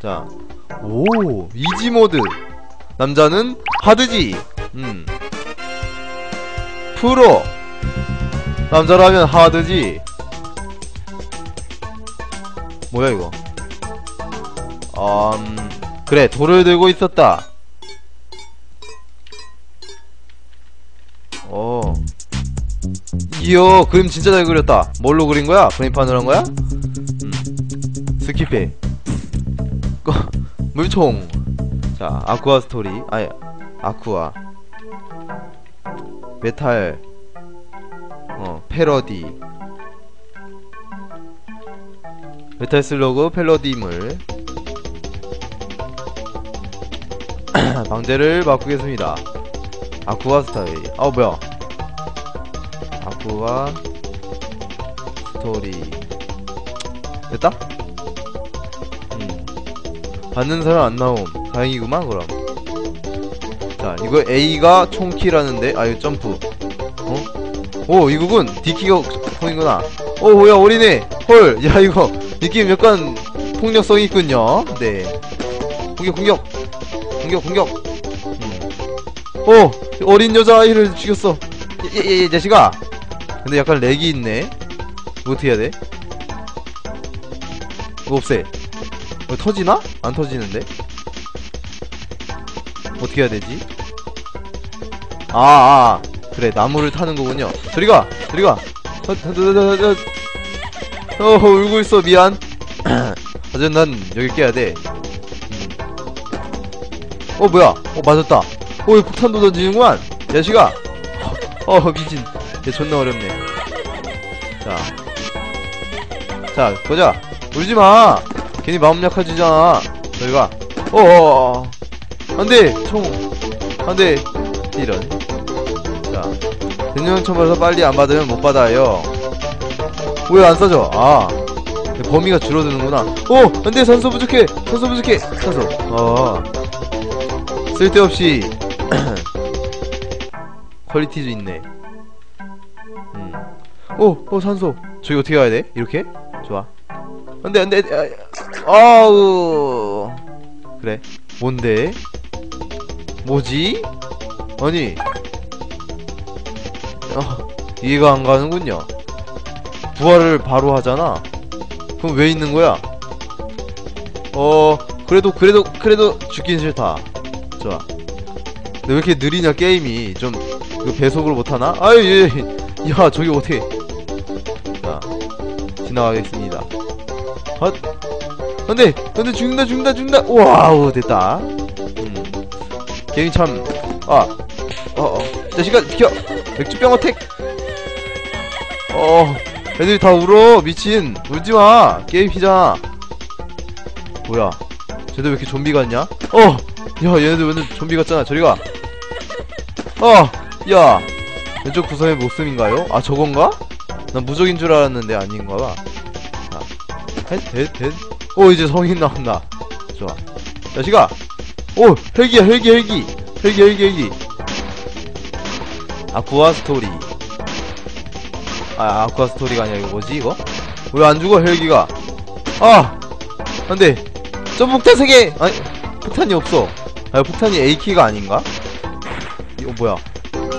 자, 오, 이지 모드. 남자는 하드지. 음. 프로. 남자라면 하드지. 뭐야 이거? 음, 그래 돌을 들고 있었다. 어. 이야 그림 진짜 잘 그렸다. 뭘로 그린 거야? 그림판으로 한 거야? 음. 스킵해. 꺼. 물총. 자 아쿠아 스토리. 아니 아쿠아. 메탈. 어 패러디. 메탈 슬러그 펠러디물 방제를 바꾸겠습니다 아쿠아 스타일 아 뭐야 아쿠아 스토리 됐다? 음 받는 사람 안 나옴. 다행이구만 그럼. 자 이거 A가 총키라는데? 아 이거 점프. 어? 오 이거군. D키가 통이구나. 오 뭐야 어린애 헐야 이거. 느낌 약간 폭력성이 있군요. 네. 공격 공격. 공격 공격. 음. 오 어린 여자아이를 죽였어. 예예예 자식아. 근데 약간 렉이 있네. 이거 어떻게 해야 돼? 이거 없애 이거 터지나? 안 터지는데? 어떻게 해야 되지? 아, 아, 아. 그래 나무를 타는 거군요 저리가 저리가 어, 어, 어, 어, 어, 어, 울고 있어 미안 하지만 난 여기 깨야 돼 음. 어 뭐야 어 맞았다 어 이거 폭탄도 던지는구만 야식아 어 미친 얘 존나 어렵네 자 자, 보자. 울지 마! 괜히 마음 약해지잖아. 저희가. 어어어. 안 돼! 총. 안 돼! 이런. 자. 대통령 처벌서 빨리 안 받으면 못 받아요. 왜 안 써져? 아. 범위가 줄어드는구나. 오! 안 돼! 산소 부족해! 산소 부족해! 산소. 어. 쓸데없이. 퀄리티도 있네. 음. 오! 오, 산소. 저기 어떻게 가야 돼? 이렇게? 좋아. 안 돼, 안 돼. 아, 아우. 그래. 뭔데? 뭐지? 아니. 어, 이해가 안 가는군요. 부활을 바로 하잖아. 그럼 왜 있는 거야? 어, 그래도, 그래도, 그래도 죽긴 싫다. 좋아. 근데 왜 이렇게 느리냐, 게임이. 좀, 이거 배속을 못하나? 아유, 예, 예. 야, 저기 어떻게. 자, 지나가겠습니다. 헛! 안 돼! 안 돼! 죽는다, 죽는다, 죽는다! 와우, 됐다. 음. 게임 참, 아, 어, 어. 자식아, 비켜! 맥주병 어택! 어, 애들이 다 울어! 미친! 울지마! 게임이잖아! 뭐야? 쟤들 왜 이렇게 좀비 같냐? 어! 야, 얘네들 완전 좀비 같잖아. 저리 가! 어! 야! 왼쪽 구성의 모습인가요? 아, 저건가? 난 무적인 줄 알았는데 아닌가 봐. 자, 헷, 헷, 헷. 오, 이제 성인 나온다. 좋아. 자식아! 오! 헬기야, 헬기, 헬기! 헬기, 헬기, 헬기! 아쿠아 스토리. 아, 아쿠아 스토리가 아니라 이거 뭐지, 이거? 왜 안 죽어, 헬기가? 아! 안 돼! 점폭탄 세개 아니, 폭탄이 없어. 아, 폭탄이 A키가 아닌가? 이거 뭐야?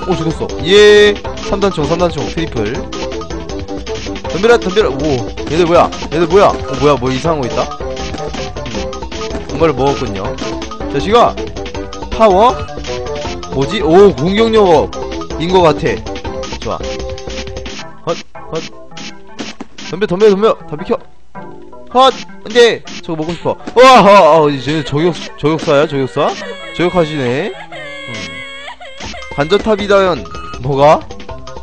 오, 죽었어. 예! 3단총, 3단총, 트리플. 덤벼라 덤벼라. 오 얘들 뭐야? 얘들 뭐야? 어, 뭐야? 뭐 이상한 거 있다? 음, 뭔가를 먹었군요. 자식아 파워? 뭐지? 오 공격력 인 거 같아. 좋아. 헛 헛. 덤벼 덤벼 덤벼. 다 비켜. 헛! 안돼! 저거 먹고 싶어. 와 어, 어, 이제 저격 저격사야 저격사? 저격하시네. 음. 간접탑이다연. 뭐가?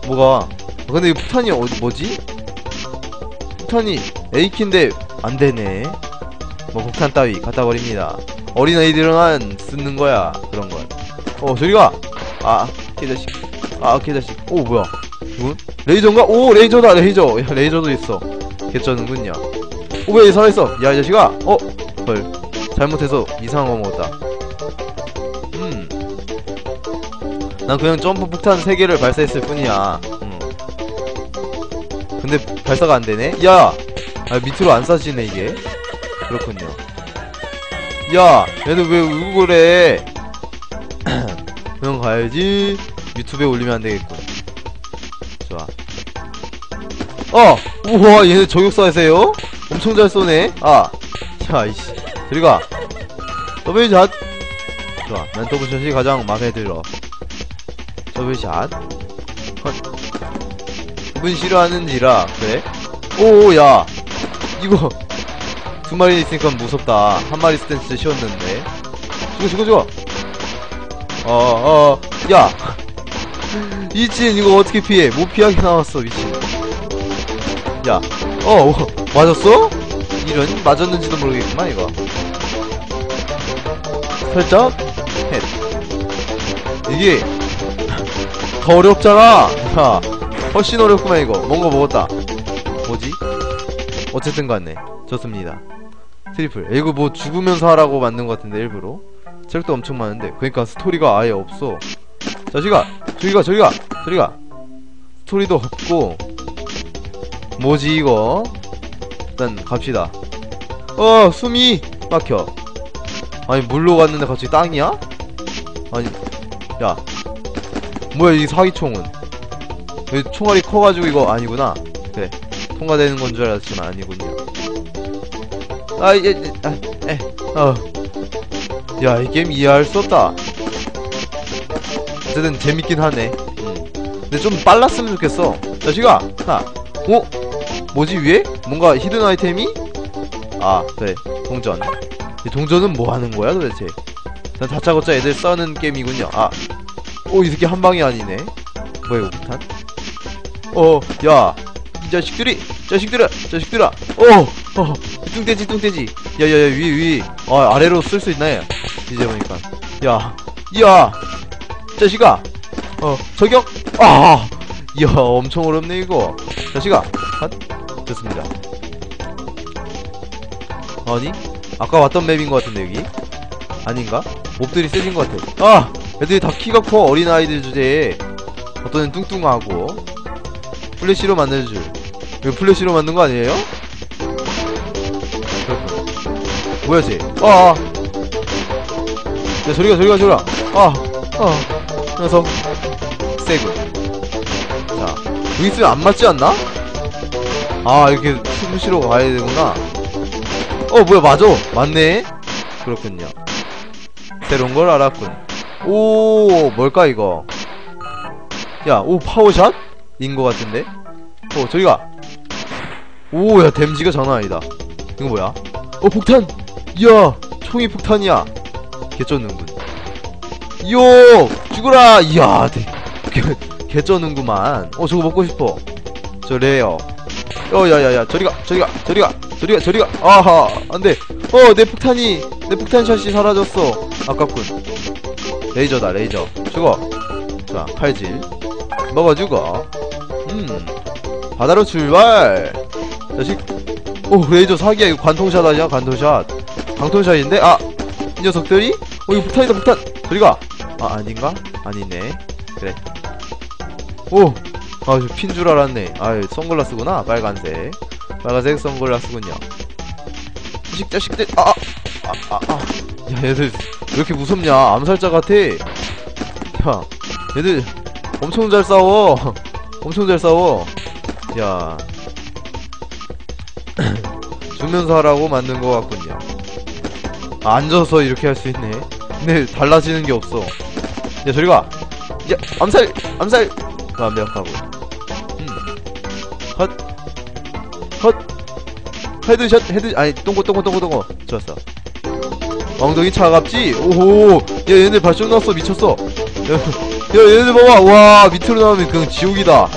뭐가? 아, 근데 이 폭탄이 어디 뭐지 폭탄이 A키인데 안되네. 뭐 폭탄 따위 갖다 버립니다. 어린아이들은 쓰는 거야 그런 걸 어 저리가! 아 개자식. 아 개자식. 오 뭐야? 이건? 레이저인가? 오 레이저다 레이저. 야 레이저도 있어. 개쩌는군요. 오왜 살아있어? 야 이 자식아! 어? 헐. 잘못해서 이상한 거 먹었다. 음난 그냥 점프 폭탄 3개를 발사했을 뿐이야. 음. 근데 발사가 안 되네? 야! 아, 밑으로 안 쏴지네, 이게. 그렇군요. 야! 얘는 왜 울고 그래? 그냥 가야지. 유튜브에 올리면 안 되겠군. 좋아. 어! 우와 얘네 저격사세요? 엄청 잘 쏘네. 아자 이씨. 저리가. 더블샷. 좋아. 난 더블샷이 가장 마음에 들어. 더블샷. 헛 그분 싫어하는지라. 그래? 오야. 이거 두 마리 있으니까 무섭다. 한 마리 있을 땐 진짜 쉬웠는데. 죽어 죽어 죽어. 어어 야. 미친 이거 어떻게 피해? 못 피하게 나왔어 미친. 야어 어, 맞았어? 이런 맞았는지도 모르겠구만 이거. 살짝? 헷. 이게 더 어렵잖아. 야 훨씬 어렵구만 이거. 뭔가 먹었다. 뭐지? 어쨌든 간에 좋습니다. 트리플. 이거 뭐 죽으면서 하라고 만든 것 같은데 일부러. 체력도 엄청 많은데. 그러니까 스토리가 아예 없어. 자식아 저기가 저기가. 저기가. 스토리도 없고. 뭐지 이거? 일단 갑시다. 어 숨이 막혀. 아니 물로 갔는데 갑자기 땅이야? 아니 야. 뭐야 이 사기총은? 왜 총알이 커가지고 이거 아니구나 그래 통과되는 건 줄 알았지만 아니군요 아, 예, 예, 아, 에, 어. 야, 이 게임 이해할 수 없다. 어쨌든 재밌긴 하네. 음. 근데 좀 빨랐으면 좋겠어. 자식아, 하. 어? 뭐지, 위에? 뭔가 히든 아이템이? 아, 그래. 동전. 이 동전은 뭐 하는 거야, 도대체? 난 다짜고짜 애들 써는 게임이군요. 아. 오, 이 새끼 한 방이 아니네. 뭐야, 이거 폭탄? 어, 야. 이 자식들이! 자식들아! 자식들아! 어! 어! 뚱돼지 뚱돼지 야 야 야 위 위 아 아래로 쓸 수 있나 야 이제 보니까 야 야 자식아 어 저격 아 이야 엄청 어렵네 이거 자식아 핫 됐습니다 아니 아까 왔던 맵인 것 같은데 여기 아닌가 몹들이 세진 것 같아 아 애들이 다 키가 커 어린아이들 주제에 어떤 애는 뚱뚱하고 플래시로 만든 줄 이거 플래시로 만든 거 아니에요? 뭐야 쟤? 아, 아. 야 저리가 저리가 저리가. 아, 아. 녀석. 세군. 자, 여기 있으면 안 맞지 않나? 아 이렇게 숨쉬러 가야 되구나. 어 뭐야 맞아. 맞네. 그렇군요. 새로운 걸 알았군. 오 뭘까 이거? 야, 오 파워샷? 인거 같은데? 어 저기가. 오야 댐지가 장난 아니다. 이거 뭐야? 어 폭탄! 이야 총이 폭탄이야. 개쩌는군. 이요 죽어라! 이야 대, 개, 개쩌는구만. 어 저거 먹고 싶어. 저 레어. 어 야야야 저리가 저리가 저리가 저리가 저리가. 아하 안돼. 어 내 폭탄이 내 폭탄샷이 사라졌어. 아깝군. 레이저다 레이저. 죽어. 자 칼질. 먹어 죽어 음. 바다로 출발! 자식 오 레이저 사기야. 이거 관통샷 아니야? 관통샷. 방통샷인데? 아 이 녀석들이? 어 이거 폭탄이다 폭탄! 저리가! 아 아닌가? 아니네. 그래. 오아저 핀줄 알았네. 아 선글라스구나. 빨간색. 빨간색 선글라스군요. 자식 자식들 아아 아아 아, 아, 아. 야 얘들 왜 이렇게 무섭냐? 암살자 같아. 야 얘들 엄청 잘 싸워 엄청 잘 싸워 야 죽면서 하라고 만든 것 같군요. 아, 앉아서 이렇게 할 수 있네. 근데 달라지는 게 없어. 야, 저리 가. 야, 암살, 암살. 완벽하고. 음. 헛, 헛. 헤드샷, 헤드, 아니, 똥고, 똥고, 똥고, 똥고. 좋았어. 엉덩이 차갑지? 오호. 야, 얘네 발전 났어. 미쳤어. 야, 야, 얘네 봐봐. 와, 밑으로 나오면 그냥 지옥이다.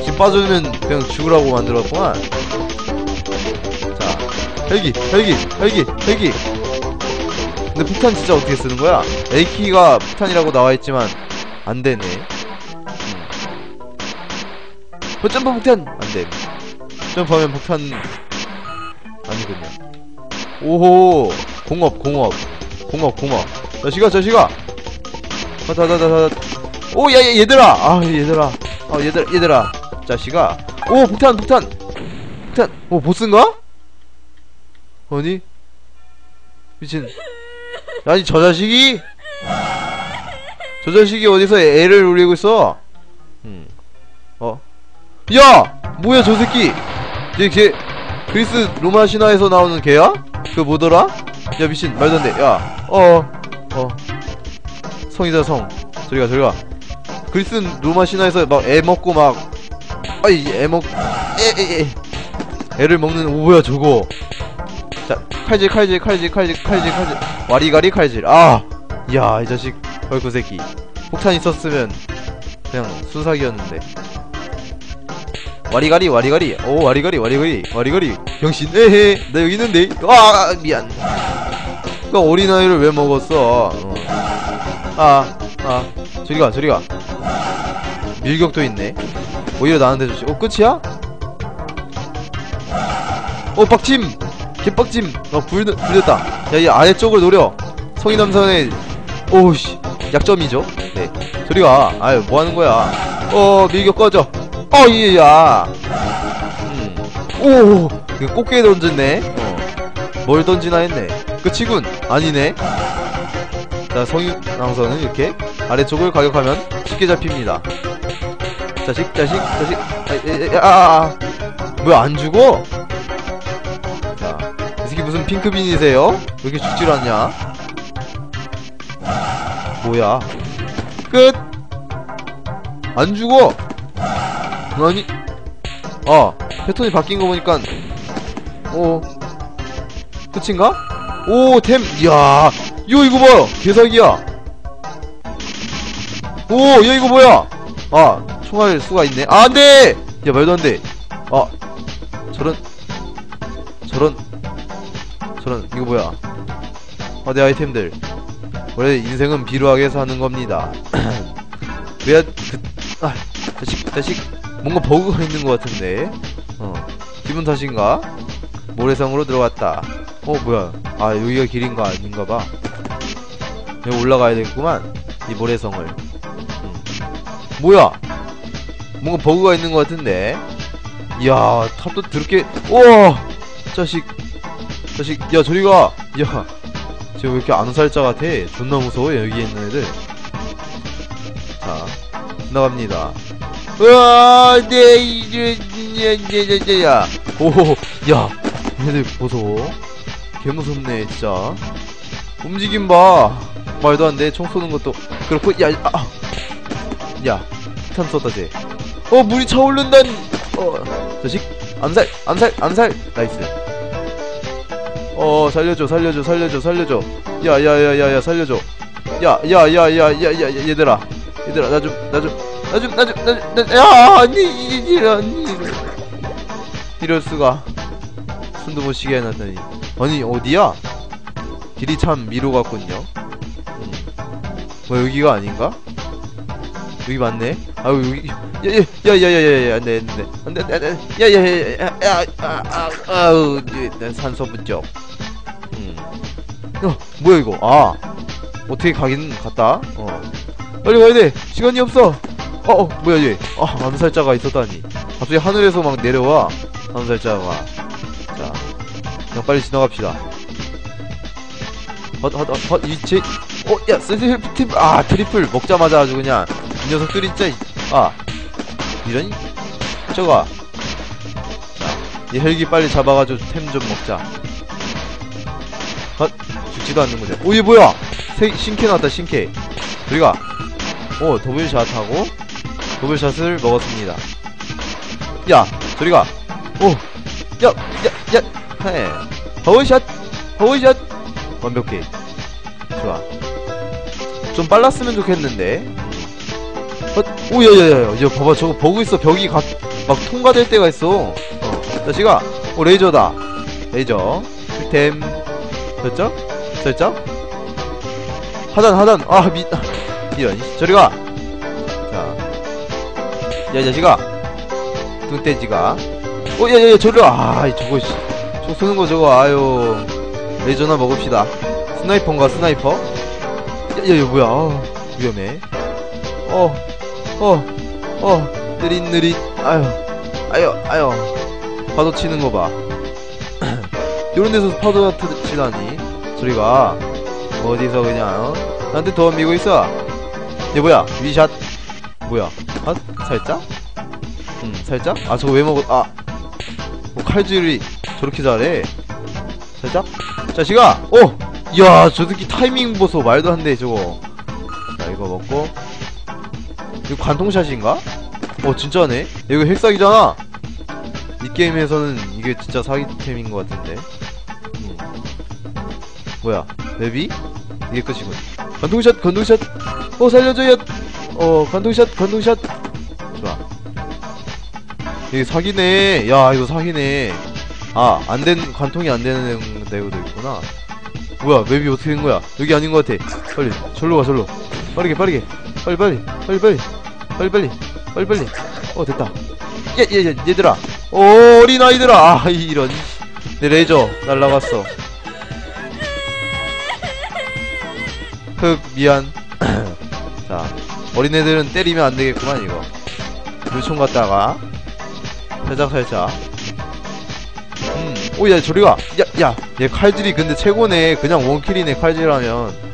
지금 빠져면 그냥 죽으라고 만들었구만. 헬기 헬기 헬기 헬기 근데 폭탄 진짜 어떻게 쓰는 거야? A키가 폭탄이라고 나와있지만 안 되네 음. 어, 점프 폭탄! 안됨 점프하면 폭탄 아니군요 오호 공업 공업 공업 공업 자식아 자식아 다다다다 오 야 야 얘들아. 아 얘들아. 아 얘들아 얘들아. 자식아. 오 폭탄 폭탄. 폭탄. 오 보스인가? 아니? 미친. 아니 저 자식이? 저 자식이 어디서 애를 울리고 있어? 음. 어? 야! 뭐야 저 새끼? 얘 걔 그리스 로마 신화에서 나오는 걔야? 그 뭐더라? 야 미친. 말도 안 돼. 야. 어 어. 성이다 성. 저리가 저리가 그리스 로마 신화에서 막 애 먹고 막 아이 애먹 애애애. 애를 먹는 오 뭐야 저거. 자 칼질 칼질 칼질 칼질 칼질 칼질. 와리가리 칼질. 아야 이 자식. 얼굴 새끼 폭탄 있었으면 그냥 순삭이었는데. 와리가리 와리가리. 오 와리가리 와리가리. 와리가리. 병신. 에헤. 나 여기 있는데. 아 미안. 그 어린아이를 왜 먹었어? 어. 아아. 저리가 저리가 밀격도 있네. 오히려 나한테 좋지. 어 끝이야? 어 빡침! 개빡침! 어 불, 불렸다. 야 이 아래쪽을 노려. 성인남선의 오우씨 약점이죠? 네. 저리가 아유 뭐하는 거야? 어 밀격 꺼져. 어 이야. 음오 이거 꽃게 던졌네. 어 뭘 던지나 했네. 끝이군. 아니네. 자 성인 남선은 이렇게 아래쪽을 가격하면 쉽게 잡힙니다 자식 자식 자식 아, 아, 아, 아. 뭐야 안 죽어? 자이 새끼 무슨 핑크빈이세요? 왜 이렇게 죽질 않냐? 뭐야 끝! 안 죽어! 아니 아 패턴이 바뀐 거 보니까 오 끝인가? 오 템! 이야 요 이거 봐요 개사기야 오야 이거 뭐야 아 총알 수가 있네. 아 안돼! 야 말도 안돼. 아 저런 저런 저런 이거 뭐야? 아 내 아이템들. 원래 인생은 비루하게 사는 겁니다. 왜야 그 아, 자식 자식 뭔가 버그가 있는 것 같은데? 어 기분 탓인가? 모래성으로 들어갔다. 어 뭐야? 아 여기가 길인가 아닌가 봐. 여기 올라가야 되겠구만 이 모래성을. 음. 뭐야 뭔가 버그가 있는 것 같은데. 이야 탑도 드럽게 우와! 자식. 자식 야 저리가. 야 쟤 왜 이렇게 안살자 같아? 존나 무서워 여기 있는 애들. 자 나갑니다. 으아 네 이제 야야야야. 오야 얘들 보소 개무섭네 진짜. 움직임 봐. 말도 안돼. 총 쏘는 것도 그렇고 야야 아, 야, 탄 쟤. 어 물이 차오른다니. 어 자식 암살 암살 암살 나이스. 어 살려줘 살려줘 살려줘 살려줘. 야야야야야 살려줘. 야야야야야야 얘들아 얘들아 나 좀 나 좀 나 좀 나 좀 나좀야 아니 이런 이럴 수가 숨도 못 쉬게 해놨더니 아니 어디야? 길이 참 미로 같군요. 음. 뭐 여기가 아닌가? 여기 맞네. 아유 여기 야야야야야야 안돼 안돼 안돼 안돼 야야야야야 아우 산소 부족. 음. 어 뭐야 이거? 아 어떻게 가긴 갔다. 어 빨리 가야 돼. 시간이 없어. 어, 어 뭐야 얘? 아 암살자가 있었다니. 갑자기 하늘에서 막 내려와 암살자가. 자 그냥 빨리 지나갑시다. 헛헛헛 이제 어야 트리플 아 트리플 먹자마자 아주 그냥 이 녀석들 진짜 아 이런 저거. 자이 헬기 빨리 잡아가지고 템 좀 먹자. 헛 죽지도 않는군요 오얘 뭐야? 세, 신캐 나왔다 신캐. 우리가 오 더블샷 하고 더블샷을 먹었습니다. 야 저리가. 오야야야 해. 더블샷 더블샷. 완벽해. 좋아. 좀 빨랐으면 좋겠는데 어, 오야야야 야 봐봐. 저거 보고 있어. 벽이 가, 막 통과될 때가 있어. 어 자식아 오 레이저다. 레이저. 힐템. 설정 설정 하단 하단. 아 미.. 이런 저리가. 자야 자식아 뚱돼지가. 오 야야야 저리가 아 저거 씨. 저 쏘는 거 저거 아유. 레이저나 먹읍시다. 스나이퍼인가 스나이퍼? 야야 뭐야. 아, 위험해. 어 어, 어, 느릿느릿, 아유, 아유, 아유, 파도 치는 거 봐. 이런 데서 파도가 트- 치다니. 저리가, 어디서 그냥 어? 나한테 더 밀고 있어. 얘 뭐야? 위샷. 뭐야? 아 살짝? 음 살짝? 아 저거 왜 먹어? 아. 뭐 칼질이 저렇게 잘해? 살짝? 자식아 오! 이야 저 새끼 타이밍 보소. 말도 안 돼 저거. 자 이거 먹고 이거 관통샷인가? 어 진짜네. 이거 핵사기잖아. 이 게임에서는 이게 진짜 사기템인 것 같은데. 음. 뭐야 맵이? 이게 끝이군 관통샷 관통샷. 어 살려줘요. 어 관통샷 관통샷. 좋아. 이게 사기네. 야 이거 사기네. 아 안된 관통이 안 되는 내용도 있구나. 뭐야 맵이 어떻게 된 거야? 여기 아닌 것 같아. 빨리 절로 가 절로. 빠르게 빠르게 빨리 빨리 빨리 빨리 빨리 빨리 빨리 빨리 어 됐다. 얘얘얘 얘들아. 오, 어린 아이들아. 아 이런. 내 레이저 날라갔어. 흑 미안. 자 어린애들은 때리면 안 되겠구만 이거. 물총 갖다가. 살짝 살짝. 음. 오야 저리가. 야야 얘 칼질이 근데 최고네. 그냥 원킬이네 칼질하면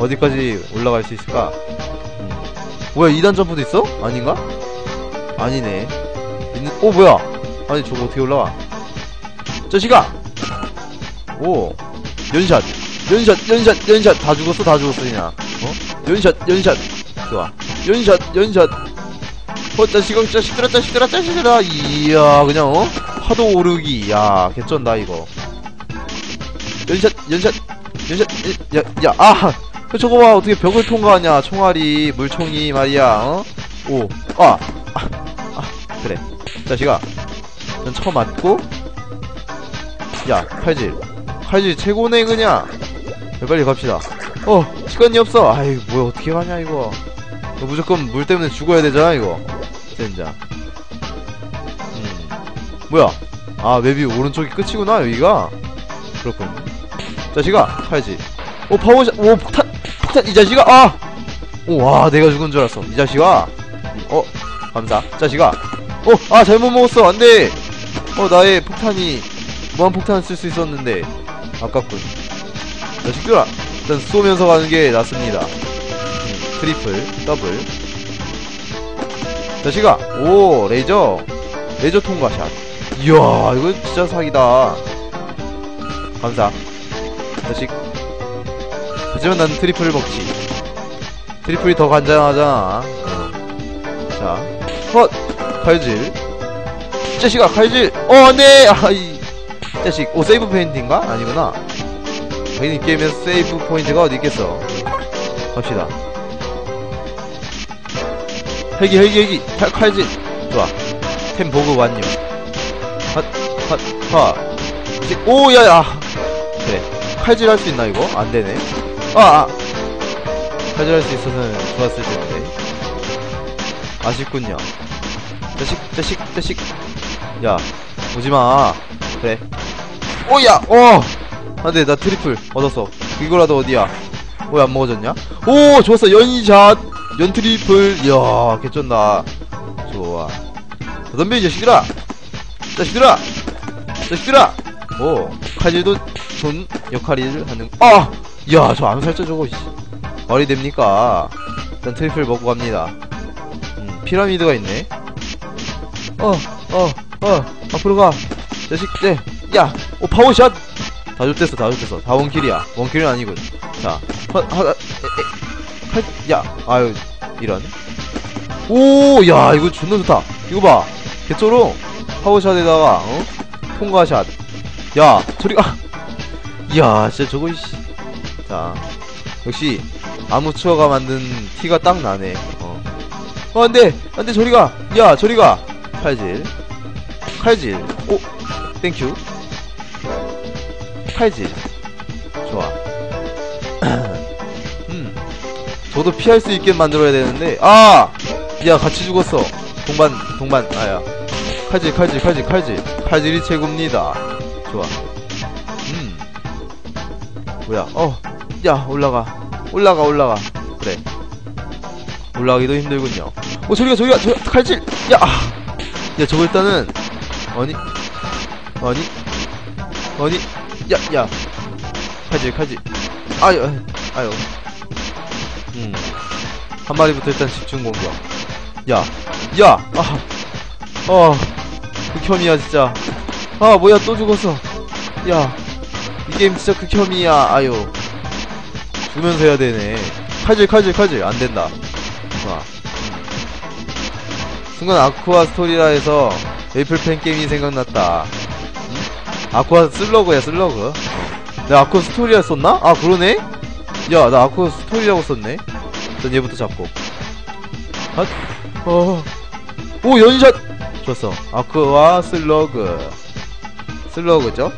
어디까지 올라갈 수 있을까? 음. 뭐야 2단 점프도 있어? 아닌가? 아니네. 있는 오 뭐야? 아니 저거 어떻게 올라와 자식아 오. 연샷. 연샷 연샷 연샷. 다 죽었어 다 죽었어 그냥. 어? 연샷 연샷. 좋아. 연샷 연샷. 어 자식아 자식들아 자식들아 자식들아 이야 그냥 어? 파도 오르기. 야 개쩐다 이거. 연샷 연샷. 연샷 야야아 저거 봐 어떻게 벽을 통과하냐 총알이 물총이 말이야 어? 오 아 아, 아, 그래. 자식아 넌 처음 맞고 야 칼질. 칼질 최고네 그냥. 야, 빨리 갑시다. 어 시간이 없어. 아이 뭐야 어떻게 가냐 이거 무조건 물 때문에 죽어야 되잖아 이거. 젠장. 음. 뭐야? 아 맵이 오른쪽이 끝이구나 여기가? 그렇군. 자식아 칼질. 오 파워샷 오 폭탄 폭탄 이 자식아 아! 오와 내가 죽은 줄 알았어. 이 자식아. 음, 어 감사. 자식아. 어아 잘못 먹었어. 안돼. 어 나의 폭탄이 무한 폭탄을 쓸 수 있었는데 아깝군. 자식들아 일단 쏘면서 가는 게 낫습니다. 음, 트리플 더블. 자식아. 오 레이저. 레이저 통과샷. 이야 이거 진짜 사기다. 감사. 자식 하지만 난 트리플을 먹지. 트리플이 더 간장하잖아. 어. 자 헛! 칼질. 자식아 칼질! 어 안돼 아이 자식 오 세이브 포인트인가? 아니구나. 당연히 이 게임에서 세이브 포인트가 어디 있겠어? 갑시다. 헬기 헬기 헬기! 칼, 칼질! 좋아. 템 보급 완료. 핫핫하. 오 야야. 그래. 칼질 할 수 있나 이거? 안되네 아, 아. 칼질 할수 있어서는 좋았을 텐데. 아쉽군요. 자식 자식 자식. 야 오지마. 그래. 오야! 어! 안돼 나 트리플 얻었어. 이거라도 어디야? 왜 안 먹어졌냐? 오 좋았어. 연샷. 연 트리플. 이야 개쩐다. 좋아. 덤벼 이 자식들아. 자식들아. 자식들아. 오 칼질도 좋은 역할을 하는 아! 야 저 암살자 저거 씨. 말이 됩니까 일단 트리플 먹고 갑니다 음, 피라미드가 있네 어, 어, 어, 앞으로 가. 자식, 네, 야, 오, 파워샷! 다 줬댔어, 다 줬댔어. 다 원킬이야. 원킬은 아니군. 자, 하, 하, 에, 에, 할, 야, 아유, 이런. 오, 야, 이거 존나 좋다. 이거 봐. 개쪼로 파워샷에다가, 어? 통과샷. 야, 저리 가. 이야, 진짜 저거, 씨. 자, 역시, 아무추어가 만든 티가 딱 나네. 어. 어, 안 돼! 안 돼, 저리 가! 야, 저리 가! 칼질. 칼질. 오 땡큐. 칼질. 좋아. 음 저도 피할 수 있게 만들어야 되는데 아 야 같이 죽었어. 동반 동반 아야. 칼질 칼질 칼질 칼질. 칼질이 최고입니다. 좋아. 음. 뭐야? 어 야 올라가. 올라가 올라가. 그래. 올라가기도 힘들군요. 어 저리가 저리가 저 칼질 야! 아. 야 저거 일단은 아니 아니 아니 야야. 칼질 칼질 아유 아유 음. 한 마리부터 일단 집중 공격. 야 야! 아! 어. 극혐이야 진짜. 아 뭐야 또 죽었어. 야 이 게임 진짜 극혐이야. 아유 주면서 해야 되네 칼질 칼질 칼질 안 된다 좋아 음. 순간 아쿠아 스토리라 해서 메이플 팬 게임이 생각났다 음? 아쿠아 슬러그야 슬러그 내가 아쿠아 스토리라 썼나? 아 그러네? 야 나 아쿠아 스토리라고 썼네 일단 얘부터 잡고 아, 어. 오 연샷 좋았어 아쿠아 슬러그 슬러그죠?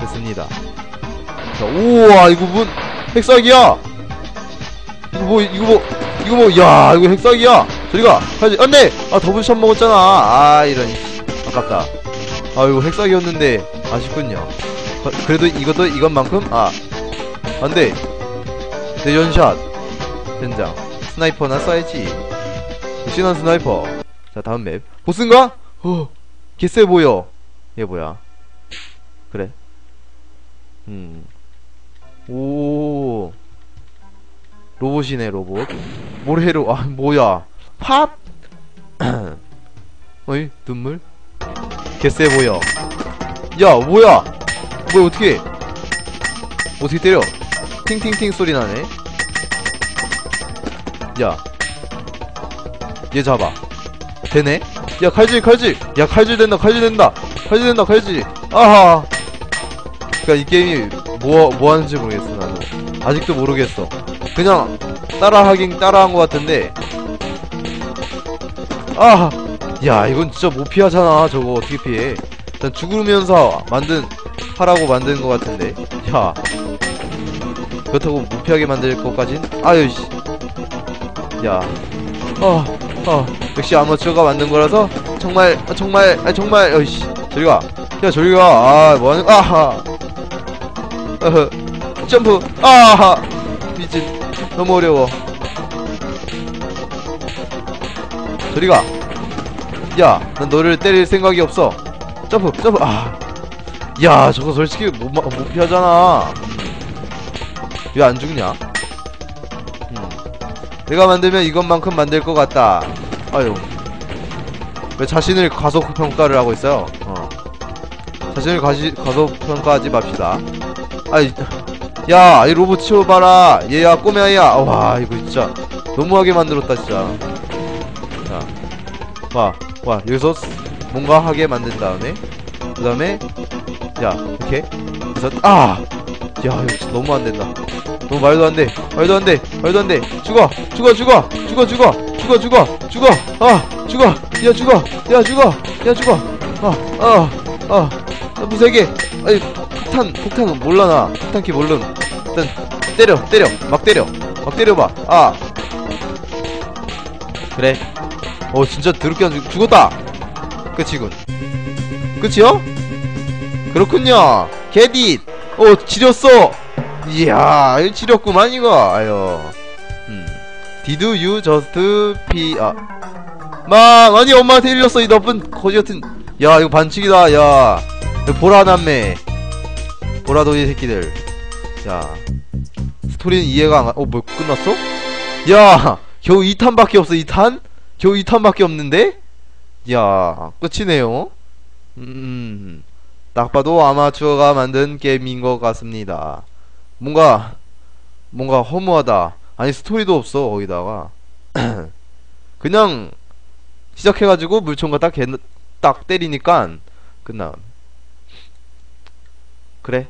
됐습니다 자, 우와 이거 뭔 핵사기야! 이거 뭐 이거 뭐 이거 뭐 야 이거 핵사기야! 저리가 가지 안 돼! 아 더블샷 먹었잖아! 아 이런 씨. 아깝다. 아 이거 핵사기였는데 아쉽군요. 어, 그래도 이것도 이것만큼 아 안돼! 내 연샷! 된장. 스나이퍼나 쏴야지. 신한 스나이퍼. 자 다음 맵. 보스인가? 어 개쎄 보여. 얘 뭐야? 그래. 음. 오. 로봇이네, 로봇. 모래로, 아, 뭐야. 팝? 어이, 눈물? 개쎄 보여. 야, 뭐야. 뭐야, 어떻게. 어떻게 때려? 팅팅팅 소리 나네. 야. 얘 잡아. 되네? 야, 칼질, 칼질! 야, 칼질 된다, 칼질 된다! 칼질 된다, 칼질! 아하! 그니까 이 게임이 뭐, 뭐 하는지 모르겠어, 나도. 아직도 모르겠어. 그냥, 따라하긴 따라한 것 같은데. 아! 야, 이건 진짜 못 피하잖아, 저거. 어떻게 피해. 일단 죽으면서 만든, 하라고 만든 것 같은데. 야. 그렇다고 못 피하게 만들 것까진? 아유, 씨. 야. 어, 어. 역시 아마추어가 만든 거라서, 정말, 아, 정말, 아, 정말, 어이씨. 저리 가. 야, 저리 가. 아, 뭐 하는, 아하. 어허. 점프. 아하. 미친 너무 어려워. 저리가. 야 난 너를 때릴 생각이 없어. 점프 점프. 아 야 저거 솔직히 못, 마- 못 피하잖아. 왜 안 죽냐? 음. 내가 만들면 이것만큼 만들 것 같다. 아유. 왜 자신을 가속평가를 하고 있어요? 어. 자신을 가시, 가속평가하지 맙시다 아이 야, 이 로봇 치워봐라. 얘야, 꼬매야. 와, 이거 진짜 너무하게 만들었다, 진짜. 자, 와, 와, 여기서 뭔가 하게 만든 다음에, 그 다음에, 야, 이렇게. 그래서, 아! 야, 이거 진짜 너무 안 된다. 너무 말도 안 돼. 말도 안 돼. 말도 안 돼. 죽어! 죽어, 죽어! 죽어, 죽어! 죽어, 죽어! 죽어! 아! 죽어! 야, 죽어! 야, 죽어! 야, 죽어! 아, 아, 아. 아 무색해! 아이, 폭탄 폭탄은 몰라 나 폭탄키 모름 일단 때려 때려. 막 때려. 막 때려봐. 아. 그래. 어 진짜 더럽게 안 죽, 죽었다. 끝이군 끝이요? 그렇군요. 개딧. 어 지렸어. 이야 지렸구만 이거. 아유. 음. Did you just p 아. 마, 아니 엄마한테 일렀어 이 나쁜 거지 같은. 야 이거 반칙이다 야. 보라 남매 보라돌이 새끼들. 자 스토리는 이해가 안 가.. 어 뭐 끝났어? 야 겨우 2탄밖에 없어 2탄? 겨우 2탄밖에 없는데? 야 끝이네요. 음, 딱 봐도 아마추어가 만든 게임인 것 같습니다. 뭔가 뭔가 허무하다. 아니 스토리도 없어 거기다가. 그냥 시작해가지고 물총과 딱, 개, 딱 때리니까 끝나 그래